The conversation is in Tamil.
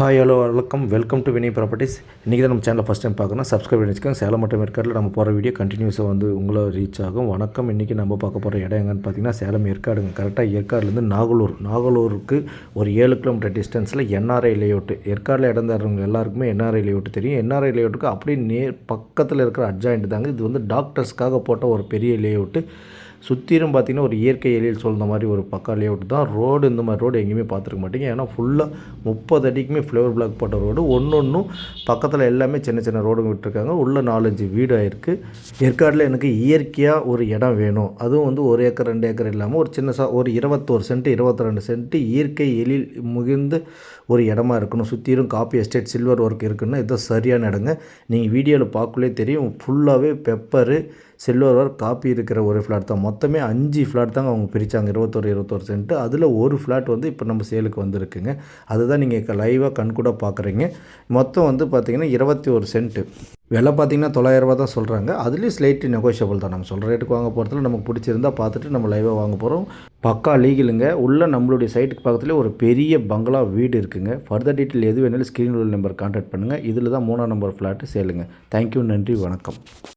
ஹாய் ஹலோ வணக்கம் வெல்கம் டு வினய் ப்ராப்பர்ட்டிஸ் இன்றைக்கி தான் நம்ம சேனல் ஃபஸ்ட் டைம் பார்க்கணும் சப்ஸ்கிரைப் பண்ணி வச்சுக்கோங்க. சேலம் மற்றும் ஏற்காடில் நம்ம போகிற வீடியோ கண்டினியூஸாக வந்து உங்களை ரீச் ஆகும். வணக்கம் இன்றைக்கி நம்ம பார்க்க போகிற இடம் எங்கன்னு பார்த்தீங்கன்னா சேலம் ஏற்காடுங்க. கரெக்டாக ஏற்காடுலேருந்து நாகலூர். நாகலூருக்கு ஒரு ஏழு கிலோமீட்டர் டிஸ்டன்ஸில் என்ஆர்ஐ லேஅவுட்டு ஏற்காடில் இடம் தர்றவங்க எல்லாருக்குமே என்ஆர்ஐ லேஅவுட்டு தெரியும். என்ஆர்ஐ லேஅவுட்டுக்கு அப்படியே நேர் பக்கத்தில் இருக்கிற அட்ஜாயிண்ட் தாங்க. இது வந்து டாக்டர்ஸ்க்காக போட்ட ஒரு பெரிய லேஅவுட்டு சுற்றிலும் பார்த்தீங்கன்னா ஒரு இயற்கை எழில் சொல்கிற மாதிரி ஒரு பக்கா லேஅவுட் தான். ரோடு இந்த மாதிரி ரோடு எங்கேயுமே பார்த்துருக்க மாட்டீங்க. ஏன்னா ஃபுல்லாக முப்பது அடிக்குமே ஃப்ளவர் பிளாக் போட்ட ரோடு. ஒன்று ஒன்றும் பக்கத்தில் எல்லாமே சின்ன சின்ன ரோடுங்க விட்டுருக்காங்க. உள்ள நாலஞ்சு வீடு ஆயிருக்கு ஏற்காடில் எனக்கு இயற்கையாக ஒரு இடம் வேணும். அதுவும் வந்து ஒரு ஏக்கர் ரெண்டு ஏக்கர் இல்லாமல் ஒரு சின்ன சா ஒரு இருபத்தோரு சென்ட் இருபத்தி ரெண்டு சென்ட் இயற்கை எழில் முகிழ்ந்த ஒரு இடமா இருக்கணும். சுற்றிலும் காப்பி எஸ்டேட் சில்வர் ஒர்க் இருக்குன்னா இதுதான் சரியான இடங்க. நீங்கள் வீடியோவில் பார்க்கலே தெரியும். ஃபுல்லாகவே பெப்பரு சில்வர் காப்பி இருக்கிற ஒரு ஃப்ளாட் தான். மொத்தமே அஞ்சு ஃப்ளாட் தாங்க அவங்க பிரித்தாங்க இருபத்தொரு இருபத்தொரு சென்ட்டு அதில் ஒரு ஃப்ளாட் வந்து இப்போ நம்ம சேலுக்கு வந்திருக்குங்க. அதுதான் நீங்கள் லைவாக கண்கூட பார்க்குறீங்க மொத்தம் வந்து பார்த்திங்கன்னா இருபத்தி ஒரு சென்ட்டு விலை பார்த்தீங்கன்னா தொள்ளாயிரரூபா தான் சொல்கிறாங்க அதுலேயும் ஸ்லைட்லி நெகோஷியபிள் தான். நம்ம சொல்கிற ரேட்டுக்கு வாங்க போகிறதுல நமக்கு பிடிச்சிருந்தா பார்த்துட்டு நம்ம லைவாக வாங்க போகிறோம் பக்கா லீகலுங்க உள்ளே நம்மளுடைய சைட்டுக்கு பக்கத்துலேயே ஒரு பெரிய பங்களா வீடு இருக்குங்க. ஃபர்தர் டீட்டெயில் எது வேணாலும் ஸ்க்ரீன் நம்பர் கான்டாக்ட் பண்ணுங்கள் இதில் தான் மூணாம் நம்பர் ஃப்ளாட்டு சேலுங்க தேங்க்யூ நன்றி வணக்கம்.